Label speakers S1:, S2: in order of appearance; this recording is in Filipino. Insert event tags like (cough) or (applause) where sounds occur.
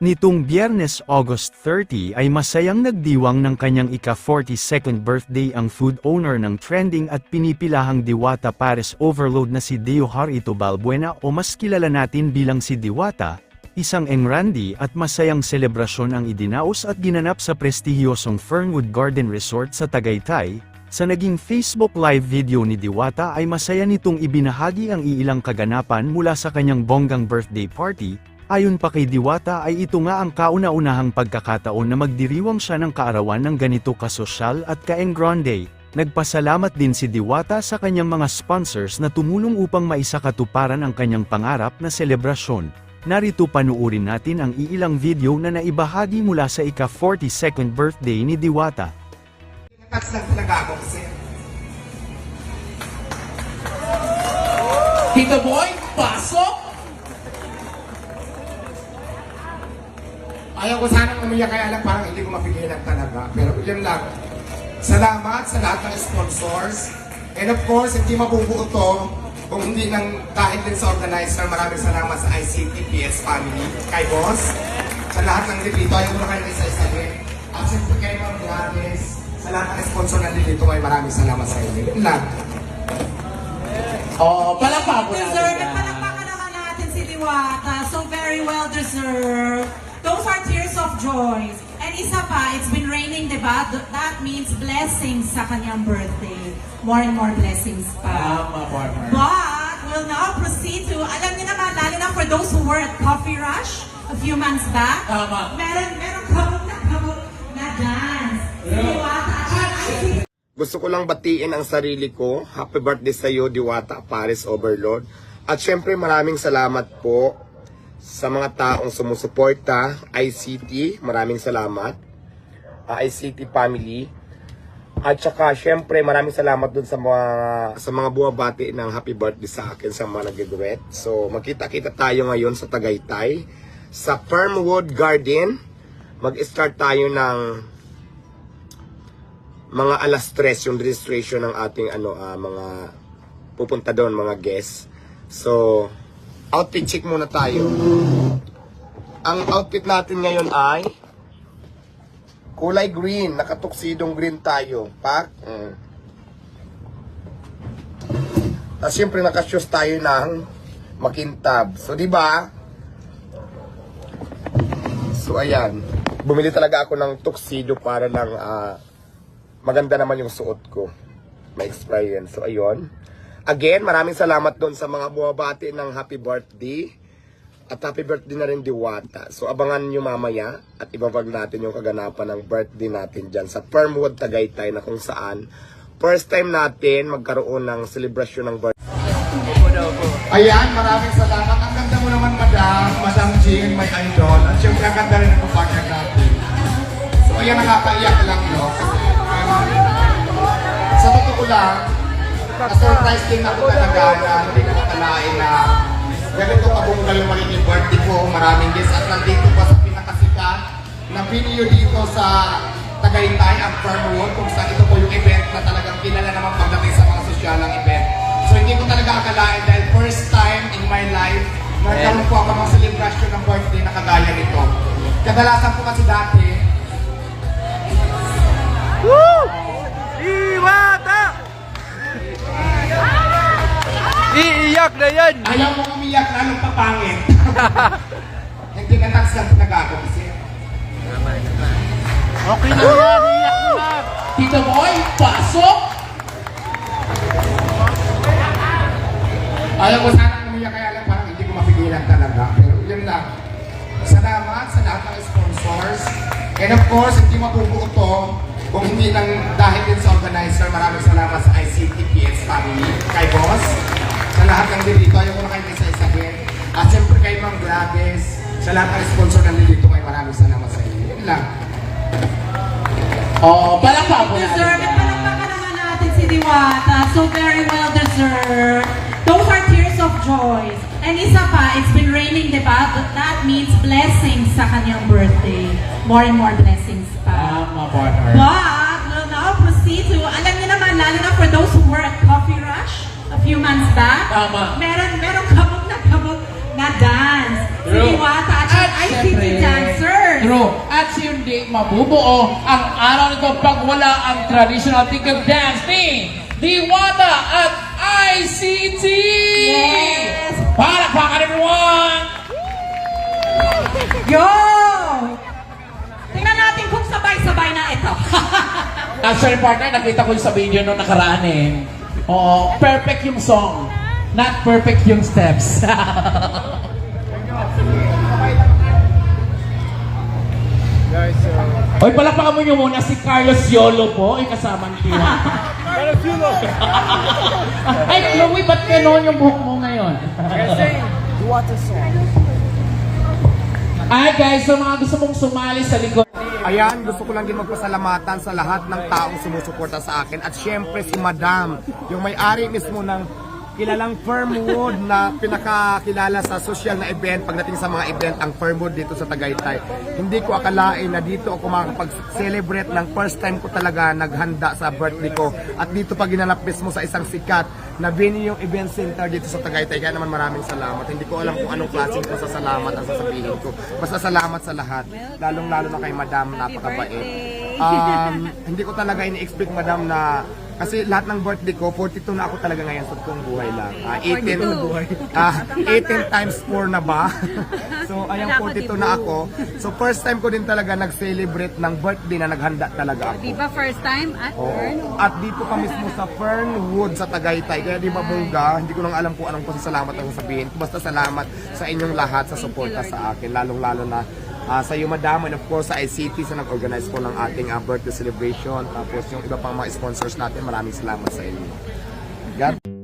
S1: Nitong biyernes August 30 ay masayang nagdiwang ng kanyang ika-42nd birthday ang food owner ng trending at pinipilahang Diwata Paris Overload na si Deo Harito Balbuena o mas kilala natin bilang si Diwata, isang engrandi at masayang selebrasyon ang idinaos at ginanap sa prestihiyosong Fernwood Garden Resort sa Tagaytay, sa naging Facebook live video ni Diwata ay masaya nitong ibinahagi ang iilang kaganapan mula sa kanyang bonggang birthday party, Ayon pa kay Diwata ay ito nga ang kauna-unahang pagkakataon na magdiriwang siya ng kaarawan ng ganito kasosyal at kaengrande. Nagpasalamat din si Diwata sa kanyang mga sponsors na tumulong upang maisakatuparan ang kanyang pangarap na selebrasyon. Narito panuurin natin ang iilang video na naibahagi mula sa ika-42nd birthday ni Diwata.
S2: Touch lang talaga ako. Tito Boy, pasok! Ayaw ko sanang umiyak kaya lang parang hindi ko mapigilan talaga. Pero yun lang. Salamat sa lahat ng sponsors. And of course, hindi mabubuo to kung hindi nang dahil din sa organizer. Maraming salamat sa ICT PS family, kay boss, sa lahat ng dito. Ayaw ko na kayo isa-isa din. At siyempre kay Ma'am Gladys, sa lahat ng sponsor na dito ay maraming salamat sa inyo. Yun lang.
S3: Oo, palakpak mo natin
S4: Deserved.
S3: yan.
S4: Palakpakan naman natin si Diwata. So very well deserved. Are tears of joy. And isa pa, it's been raining, di ba? Th- That means blessings sa kanyang birthday. More and more blessings pa.
S3: Tama, partner.
S4: But we'll now proceed to, alam niyo naman, lalo na for those who were at Coffee Rush a few months back.
S3: Tama.
S4: Meron, meron kabog na kabog na dance. Si Diwata
S2: Gusto ko lang batiin ang sarili ko. Happy birthday sa iyo, Diwata Paris Overlord. At syempre maraming salamat po sa mga taong sumusuporta, ICT, maraming salamat. Ah, ICT family. At saka syempre maraming salamat dun sa mga sa mga buwabati ng happy birthday sa akin sa mga nag-duet. So magkita-kita tayo ngayon sa Tagaytay sa Firmwood Garden. Mag-start tayo ng mga alas 3 yung registration ng ating ano ah, mga pupunta doon mga guests. So outfit check muna tayo. Ang outfit natin ngayon ay kulay green, nakatuksidong green tayo. Pak. Mm. Tapos syempre nakashoes tayo ng makintab. So di ba? So ayan, bumili talaga ako ng tuxedo para lang ah, maganda naman yung suot ko. May experience. So, ayun. Again, maraming salamat doon sa mga buwabati ng happy birthday. At happy birthday na rin Diwata. So, abangan nyo mamaya at ibabag natin yung kaganapan ng birthday natin dyan sa Firmwood Tagaytay na kung saan first time natin magkaroon ng celebration ng birthday. Ayan, maraming salamat. Ang ganda mo naman, Madam. Madam Jean, my idol. At syempre, ang ganda rin ng partner natin. So, ayan, nakakaiyak lang, no? Sa totoo lang, na-surprise din ako talaga na hindi ko nakalain na ganito kabunggal yung magiging birthday ko. Maraming guests at nandito pa sa pinakasikat na video dito sa Tagaytay, ang Firmwood, kung saan ito po yung event na talagang kilala naman pagdating sa mga sosyalang event. So hindi ko talaga akalain dahil first time in my life nagkaroon po ako ng celebration ng birthday na kagaya nito. Kadalasan po kasi dati,
S5: Iiyak na yan!
S2: Ayaw mo umiyak lalong papangit. (laughs) Hindi ka taksan talaga ako kasi.
S5: Okay na yan, iiyak lang!
S3: Tito Boy, pasok!
S2: Ayaw ko sana umiyak kaya lang parang hindi ko mapigilan talaga. Pero yun lang. Salamat sa lahat ng sponsors. And of course, hindi mabubuo to kung hindi nang dahil din sa organizer. Maraming salamat sa ICTPS family, kay boss, sa lahat ng dito. Ayaw ko na kayo isa-isahin. At siyempre kay Ma'am Gladys, sa lahat ng sponsor ng dito, ay maraming salamat sa inyo. Yun lang.
S3: Oo, palakpak mo natin
S4: Deserved.
S3: yan.
S4: Palakpakan naman natin si Diwata. So very well deserved. Those are tears of joy. And isa pa, it's been raining, di ba? But that means blessings sa kanyang birthday. More and more blessings pa.
S3: Tama, partner.
S4: But we'll now proceed to, alam niyo naman, lalo na for those who were at Coffee Rush a few months back.
S3: Tama.
S4: Meron, meron kabog na kabog na dance. Si
S3: True.
S4: Diwata at
S3: At
S4: ICT
S3: syempre,
S4: dance
S3: kasi hindi mabubuo ang araw nito pag wala ang traditional ticket dance ni Diwata at ICT!
S4: Yes!
S3: Para pa everyone!
S4: Yo! Tingnan natin kung sabay-sabay na ito. (laughs)
S3: Actually, partner, nakita ko yung sa video nung nakaraan eh. Oo, perfect yung song. Not perfect yung steps. (laughs) Hoy, palakpakan mo nyo muna si Carlos Yolo po, ay kasama ni Tiwa. Carlos Yolo! (laughs) ay, Chloe, ba't ganon yung buhok mo ngayon? Ay guys, sa mga gusto mong sumali sa likod,
S2: Ayan, gusto ko lang din magpasalamatan sa lahat ng taong sumusuporta sa akin. At syempre si Madam, yung may-ari mismo ng kilalang Firmwood na pinakakilala sa social na event pagdating sa mga event ang Firmwood dito sa Tagaytay. Hindi ko akalain na dito ako makakapag-celebrate ng first time ko talaga naghanda sa birthday ko. At dito pa ginanap mismo sa isang sikat na venue yung event center dito sa Tagaytay. Kaya naman maraming salamat. Hindi ko alam kung anong klaseng pasasalamat ang sasabihin ko. Basta salamat sa lahat. Lalong-lalo na kay Madam, napakabait. Um, hindi ko talaga ini-expect, Madam, na kasi lahat ng birthday ko, 42 na ako talaga ngayon sa buong buhay lang. Ah, 18, ah 18 times 4 na ba? (laughs) so, ayang 42 na ako. So, first time ko din talaga nag-celebrate ng birthday na naghanda talaga ako.
S6: Di ba first time at
S2: Oo.
S6: Fern?
S2: At dito pa mismo sa Fernwood sa Tagaytay. Kaya di ba bongga, hindi ko nang alam kung anong pasasalamat ang sabihin. Basta salamat sa inyong lahat sa suporta sa akin. Lalong-lalo na ah, sa iyo madam and of course sa ICT sa nag-organize po ng ating ah, birthday celebration. Tapos yung iba pang mga sponsors natin, maraming salamat sa inyo. God